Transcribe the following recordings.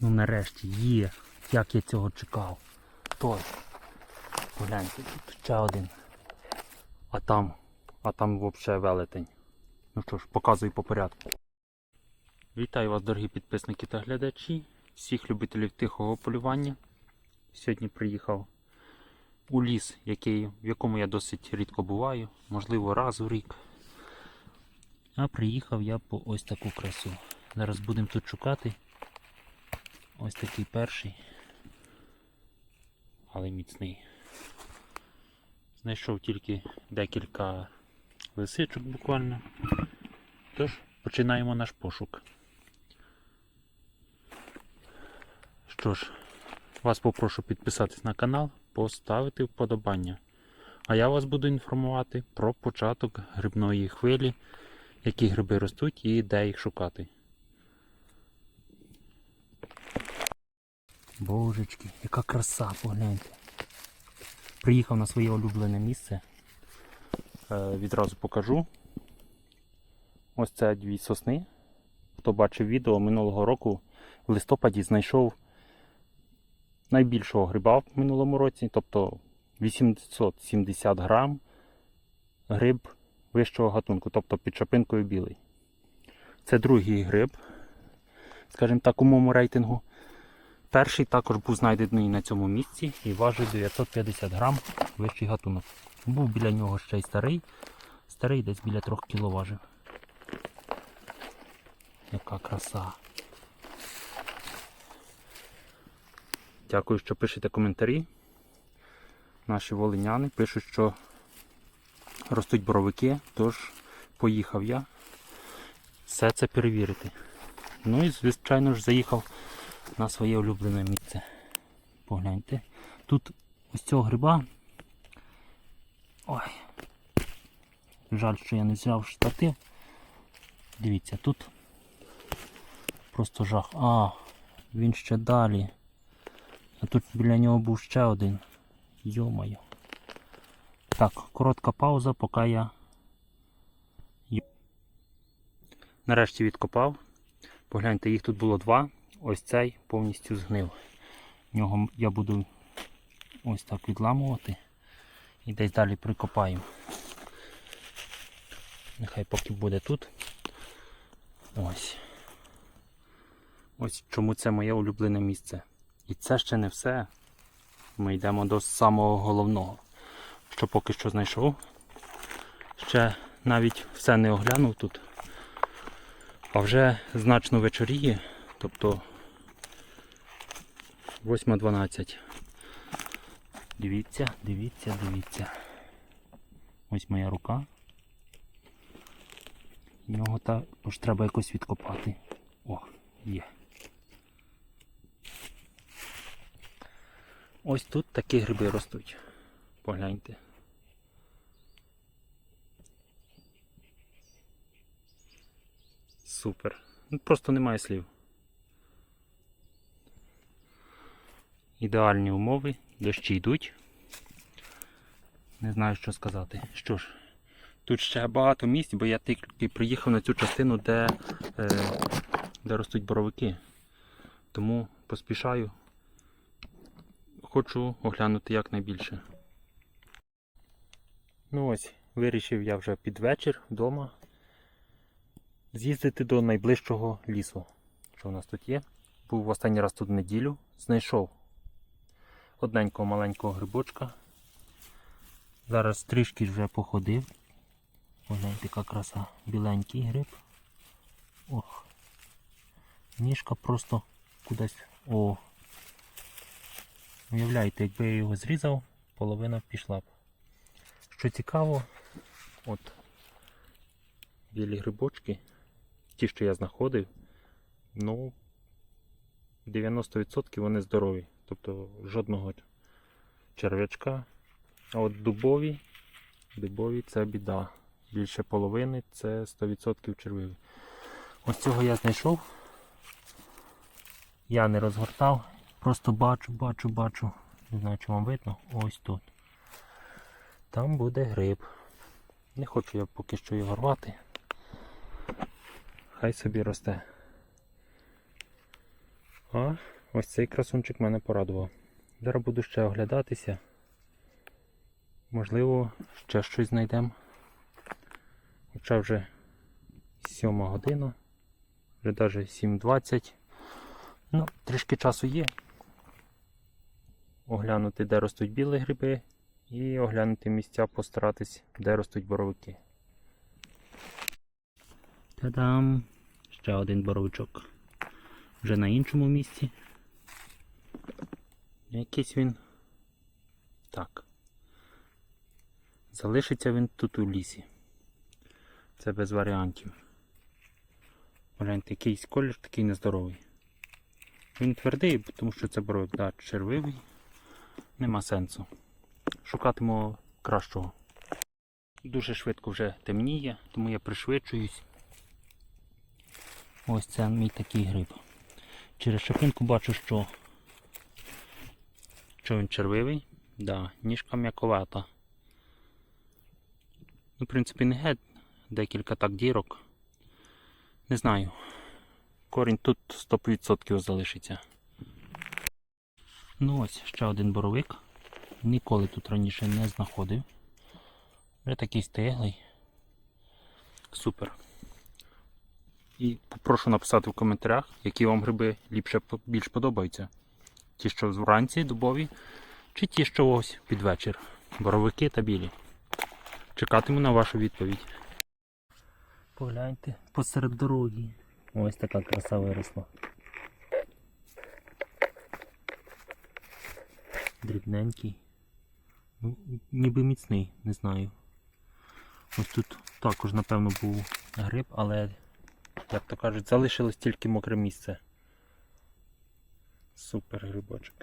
Ну нарешті є. Як я цього чекав. Той. Погляньте, тут ще один. А там, а там взагалі велетень. Ну що ж, показую по порядку. Вітаю вас, дорогі підписники та глядачі, всіх любителів тихого полювання. Сьогодні приїхав у ліс, який, в якому я досить рідко буваю, можливо, раз у рік. А приїхав я по ось таку красу. Зараз будемо тут шукати. Ось такий перший, але міцний. Знайшов тільки декілька лисичок буквально. Тож починаємо наш пошук. Що ж, вас попрошу підписатись на канал, поставити вподобання. А я вас буду інформувати про початок грибної хвилі, які гриби ростуть і де їх шукати. Божечки, яка краса, погляньте. Приїхав на своє улюблене місце. Е, відразу покажу. Ось це дві сосни. Хто бачив відео минулого року в листопаді знайшов найбільшого гриба в минулому році, тобто 870 грам гриб вищого гатунку, тобто під шапинкою білий. Це другий гриб, скажімо так, у моєму рейтингу. Перший також був знайдений на цьому місці і важив 950 грам вищий гатунок. Був біля нього ще й старий. Старий десь біля 3 кг важив. Яка краса. Дякую, що пишете коментарі. Наші волиняни пишуть, що ростуть боровики, тож поїхав я все це перевірити. Ну і, звичайно ж, заїхав на своє улюблене місце. Погляньте. Тут ось цього гриба. Ой. Жаль, що я не взяв штатив. Дивіться, тут просто жах. А, він ще далі. А тут біля нього був ще один. Йомаю. Так, коротка пауза, поки я. Нарешті відкопав. Погляньте, їх тут було два. Ось цей повністю згнив. Нього я буду ось так відламувати і десь далі прикопаю. Нехай поки буде тут. Ось. Ось чому це моє улюблене місце. І це ще не все. Ми йдемо до самого головного, що поки що знайшов. Ще навіть все не оглянув тут. А вже значно вечоріє, тобто 8.12. Дивіться, дивіться, дивіться. Ось моя рука. Його також треба якось відкопати. О, є. Ось тут такі гриби ростуть. Погляньте. Супер. Ну, просто немає слів. Ідеальні умови, дощі йдуть. Не знаю, що сказати. Що ж, тут ще багато місць, бо я тільки приїхав на цю частину, де, е, де ростуть боровики. Тому поспішаю. Хочу оглянути якнайбільше. Ну ось, вирішив я вже під вечір вдома з'їздити до найближчого лісу. Що в нас тут є? Був останній раз тут неділю, знайшов одненького маленького грибочка. Зараз трішки вже походив. Погляньте, яка краса. Біленький гриб. Ох. Ніжка просто кудись. О. Уявляєте, якби я його зрізав, половина пішла б. Що цікаво, от білі грибочки, ті, що я знаходив, ну 90% вони здорові. Тобто жодного черв'ячка. А от дубові, дубові це біда. Більше половини це 100% червиві. Ось цього я знайшов. Я не розгортав, просто бачу, бачу, бачу. Не знаю, чи вам видно. Ось тут. Там буде гриб. Не хочу я поки що його рвати. Хай собі росте. А ось цей красунчик мене порадував. Зараз буду ще оглядатися. Можливо, ще щось знайдемо. Хоча вже 7 година, вже навіть 7.20. Ну, трішки часу є. Оглянути, де ростуть білі гриби, і оглянути місця, постаратись, де ростуть боровики. Та-дам! Ще один боровичок. Вже на іншому місці. Якийсь він. Так. Залишиться він тут у лісі. Це без варіантів. Гляньте, якийсь колір такий нездоровий. Він твердий, тому що це боровик, да, червивий. Нема сенсу. Шукатиму кращого. Дуже швидко вже темніє, тому я пришвидшуюсь. Ось це мій такий гриб. Через шапинку бачу, що, що він червивий. Да, ніжка м'яковата. Ну, в принципі, не геть, декілька так дірок. Не знаю. Корінь тут 100% залишиться. Ну ось ще один боровик. Ніколи тут раніше не знаходив. Вже такий стиглий. Супер. І попрошу написати в коментарях, які вам гриби ліпше більш подобаються. Ті, що вранці дубові, чи ті, що ось під вечір. Боровики та білі. Чекатиму на вашу відповідь. Погляньте посеред дороги. Ось така краса виросла. Дрібненький. Ну, ніби міцний, не знаю. Ось тут також, напевно, був гриб, але, як то кажуть, залишилось тільки мокре місце. Супер грибочок.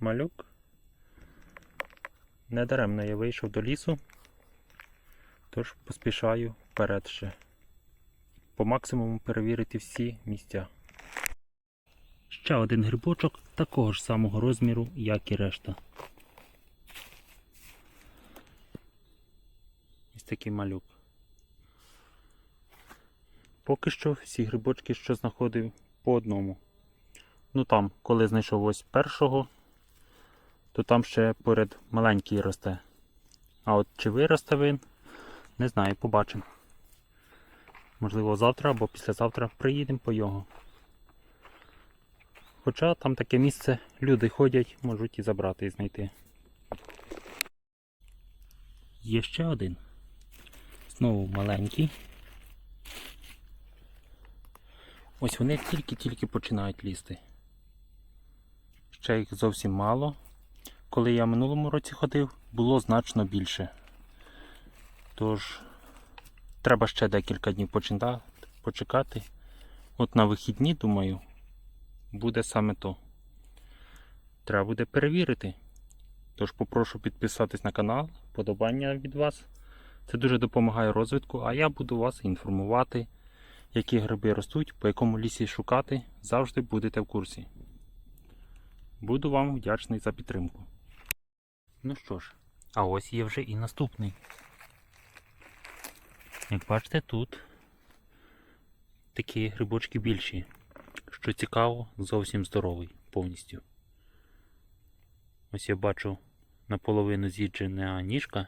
Малюк. Недаремно я вийшов до лісу, тож поспішаю вперед ще. По максимуму перевірити всі місця. Ще один грибочок такого ж самого розміру, як і решта. Ось такий малюк. Поки що всі грибочки, що знаходив, по одному. Ну там, коли знайшов ось першого, то там ще поряд маленький росте. А от чи виросте він, не знаю, побачимо. Можливо, завтра або післязавтра приїдемо по його. Хоча там таке місце, люди ходять, можуть і забрати і знайти. Є ще один. Знову маленький. Ось вони тільки-тільки починають лізти. Ще їх зовсім мало. Коли я минулому році ходив, було значно більше. Тож, треба ще декілька днів почекати. От на вихідні, думаю, буде саме то. Треба буде перевірити. Тож попрошу підписатись на канал, подобання від вас. Це дуже допомагає розвитку, а я буду вас інформувати, які гриби ростуть, по якому лісі шукати, завжди будете в курсі. Буду вам вдячний за підтримку. Ну що ж, а ось є вже і наступний. Як бачите, тут такі грибочки більші. Що цікаво, зовсім здоровий повністю. Ось я бачу наполовину з'їджена ніжка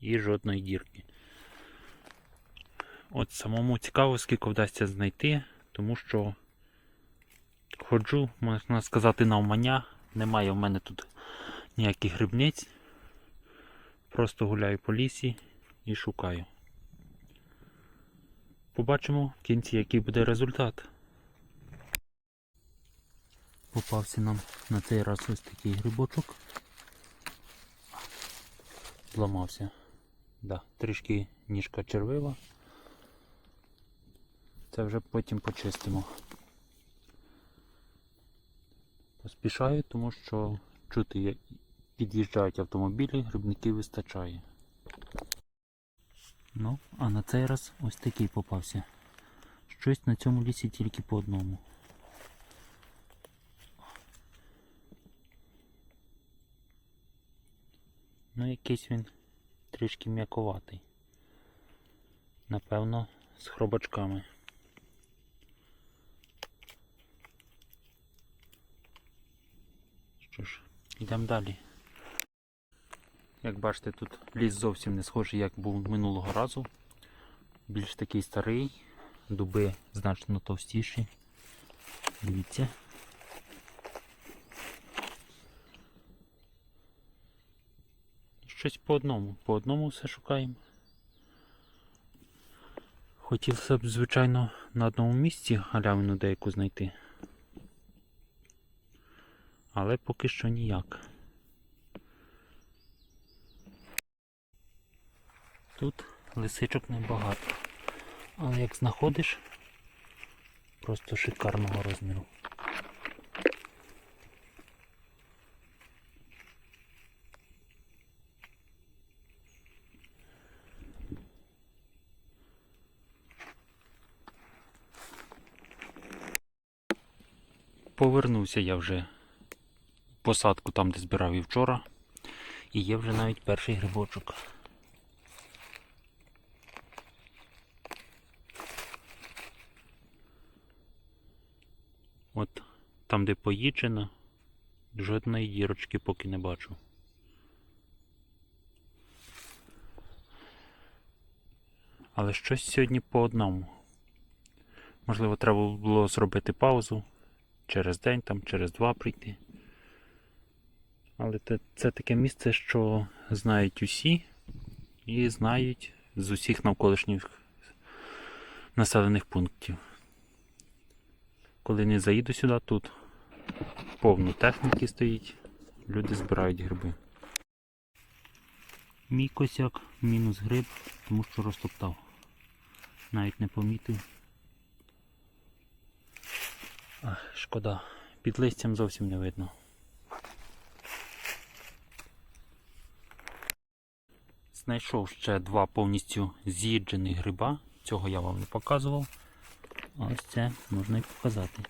і жодної дірки. От самому цікаво, скільки вдасться знайти, тому що ходжу, можна сказати, навмання. Немає в мене тут ніяких грибниць. Просто гуляю по лісі і шукаю. Побачимо в кінці, який буде результат. Попався нам на цей раз ось такий грибочок. Зламався. Да, трішки ніжка червива. Це вже потім почистимо. Поспішаю, тому що чути, як під'їжджають автомобілі, грибників вистачає. Ну, а на цей раз ось такий попався. Щось на цьому лісі тільки по одному. Ну, якийсь він трішки м'яковатий. Напевно, з хробачками. Що йдемо далі. Як бачите, тут ліс зовсім не схожий, як був минулого разу. Більш такий старий, дуби значно товстіші. Дивіться. Щось по одному. По одному все шукаємо. Хотілося б, звичайно, на одному місці галявину деяку знайти. Але поки що ніяк. Тут лисичок небагато. Але як знаходиш, просто шикарного розміру. Повернувся я вже посадку там, де збирав і вчора. І є вже навіть перший грибочок. От там, де поїджено, жодної дірочки поки не бачу. Але щось сьогодні по одному. Можливо, треба було зробити паузу через день, там, через два прийти. Але це, це таке місце, що знають усі і знають з усіх навколишніх населених пунктів. Коли не заїду сюди, тут повно техніки стоїть, люди збирають гриби. Мій косяк мінус гриб, тому що розтоптав. Навіть не помітив. Ах, шкода. Під листям зовсім не видно. Знайшов ще два повністю з'їджених гриба. Цього я вам не показував. Ось це можна і показати.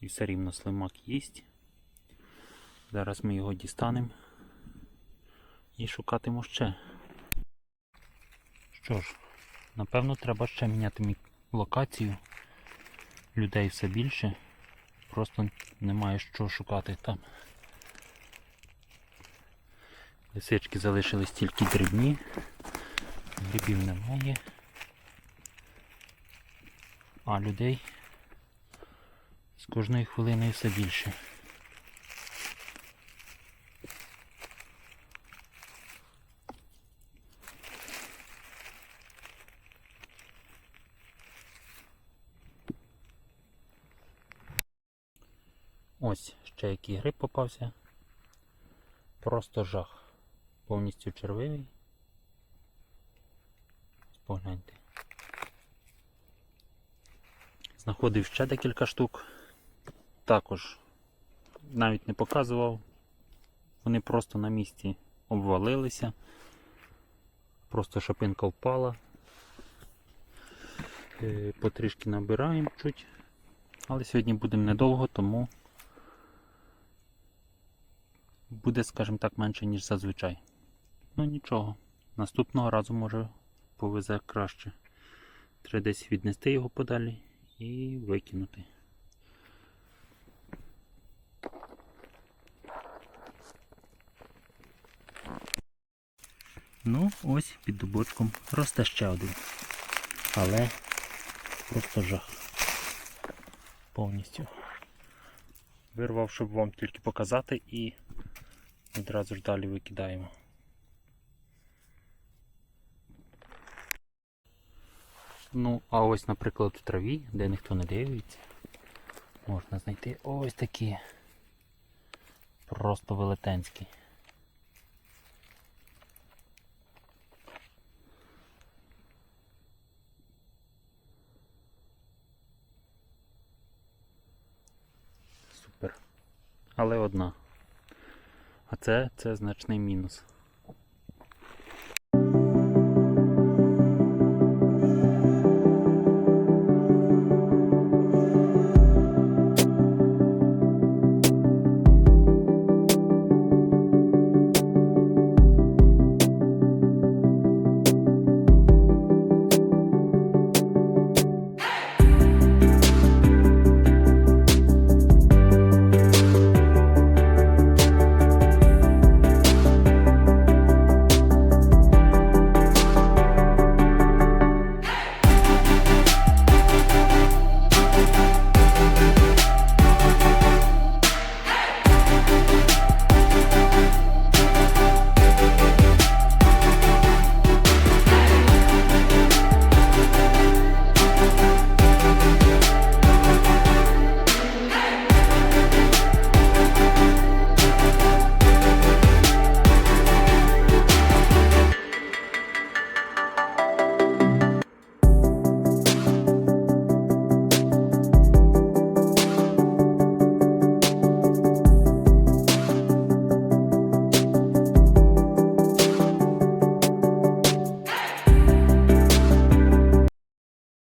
І все рівно слимак їсть. Зараз ми його дістанемо і шукатимемо ще. Що ж, напевно, треба ще міняти локацію. Людей все більше. Просто немає що шукати там. Лисички залишились тільки дрібні. Грибів немає. А людей з кожної хвилини все більше. Ось ще який гриб попався. Просто жах. Повністю червивий. Погляньте. Знаходив ще декілька штук. Також навіть не показував. Вони просто на місці обвалилися. Просто шапинка впала. Е, Потрішки набираємо чуть. Але сьогодні будемо недовго, тому буде, скажімо так, менше, ніж зазвичай. Ну нічого. Наступного разу може повезе краще. Треба десь віднести його подалі і викинути. Ну, ось під дубочком росте ще один. Але просто жах. Повністю. Вирвав, щоб вам тільки показати і відразу ж далі викидаємо. Ну, а ось, наприклад, в траві, де ніхто не дивиться, можна знайти ось такі просто велетенські. Супер. Але одна. А це, це значний мінус.